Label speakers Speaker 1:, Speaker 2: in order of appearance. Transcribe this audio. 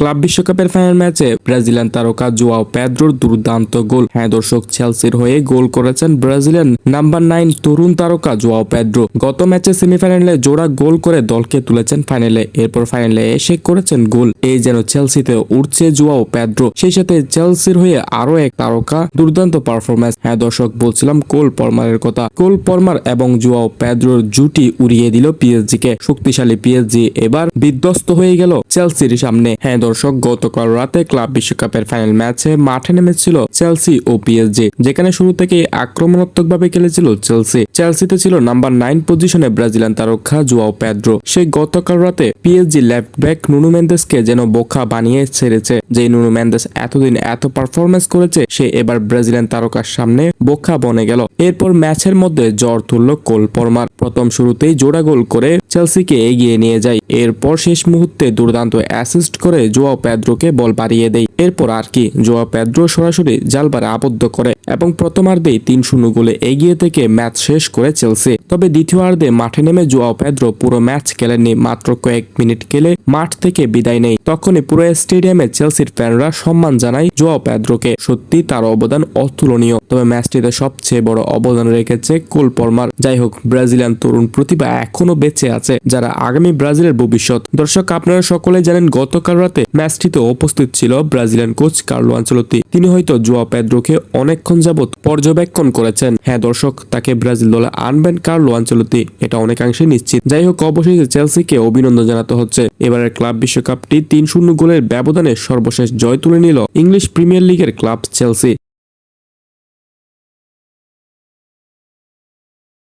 Speaker 1: Club বিশ্বকাপের final ম্যাচে Brazilian তারকা জোয়াও পেদ্রোর দুর্দান্ত গোল। হ্যাঁ দর্শক, চেলসির হয়ে গোল করেছেন ব্রাজিলিয়ান নাম্বার নাইন তরুণ তারকা জোয়াও পেদ্রো। গত ম্যাচে সেমিফাইনালে জোড়া গোল করে দলকে তুলেছেন ফাইনালে। এরপর ফাইনালে এসে করেছেন গোল। এই যেন চেলসিতে উঠছে জোয়াও পেদ্রো। সেই সাথে চেলসির হয়ে আরও এক তারকা, দুর্দান্ত পারফরম্যান্স। হ্যাঁ দর্শক, বলছিলাম কোল পরমারের কথা। কোল পরমার এবং জোয়াও পেদ্রোর জুটি উড়িয়ে দিল পিএসজি কে শক্তিশালী পিএসজি এবার বিধ্বস্ত হয়ে গেল চেলসির সামনে। হ্যাঁ দর্শক, গতকাল রাতে ক্লাব বিশ্বকাপের ফাইনাল ম্যাচে মাঠে নেমেছিল চেলসি ও পিএসজি, যেখানে শুরু থেকে আক্রমণাত্মকভাবে খেলেছিল চেলসি। চেলসিতে ছিল নাম্বার নাইন পজিশনে ব্রাজিলিয়ান তারকা জুয়াও পেদ্রো। সে গতকাল রাতে পিএসজি লেফট ব্যাক নুনু মেন্দেসকে যেন বোকা বানিয়ে ছেড়েছে। যে নুনু মেন্দেস এতদিন এত পারফরমেন্স করেছে, সে এবার ব্রাজিলিয়ান তারকার সামনে বোকা বনে গেল। এরপর ম্যাচের মধ্যে জ্বর তুলল কোল পরমার। প্রথম শুরুতেই জোড়া গোল করে চেলসিকে এগিয়ে নিয়ে যায়। এরপর শেষ মুহূর্তে দুর্দান্ত অ্যাসিস্ট করে জোয়া পেদ্রোকে বল বাড়িয়ে দেয়। এরপর আর কি জোয়া প্যাদ্রো সরাসরি জালবারে আবদ্ধ করে। এবং প্রথমার্ধেই তিন শূন্য গোলে এগিয়ে থেকে ম্যাচ শেষ করে চেলসি। তবে দ্বিতীয়ার্ধে মাঠে নেমে জোয়াও পেদ্রো পুরো ম্যাচ খেলেননি, মাত্র কয়েক মিনিট খেলে মাঠ থেকে বিদায় নেই তখনই পুরো স্টেডিয়ামে চেলসির ফ্যানরা সম্মান জানায় জোয়াও পেদ্রোকে। সত্যি তার অবদান অতুলনীয়। তবে ম্যাচটিতে সবচেয়ে বড় অবদান রেখেছে কোল পরমার। যাই হোক, ব্রাজিলিয়ান তরুণ প্রতিভা এখনও বেঁচে আছে, যারা আগামী ব্রাজিলের ভবিষ্যৎ। দর্শক, আপনারা সকলে জানেন, গতকাল রাতে ম্যাচটিতে উপস্থিত ছিল ব্রাজিলিয়ান কোচ কার্লো আঞ্চলতি তিনি হয়তো জোয়া পেদ্রোকে অনেকক্ষণ যাবৎ পর্যবেক্ষণ করেছেন। হ্যাঁ দর্শক, তাকে ব্রাজিল দলে আনবেন কার্লো আঞ্চলতি এটা অনেকাংশে নিশ্চিত। যাই হোক, অবশেষে চেলসিকে অভিনন্দন জানাতে হচ্ছে। এবারের ক্লাব বিশ্বকাপটি তিন শূন্য গোলের ব্যবধানে সর্বশেষ জয় তুলে নিল ইংলিশ প্রিমিয়ার লিগের ক্লাব চেলসি।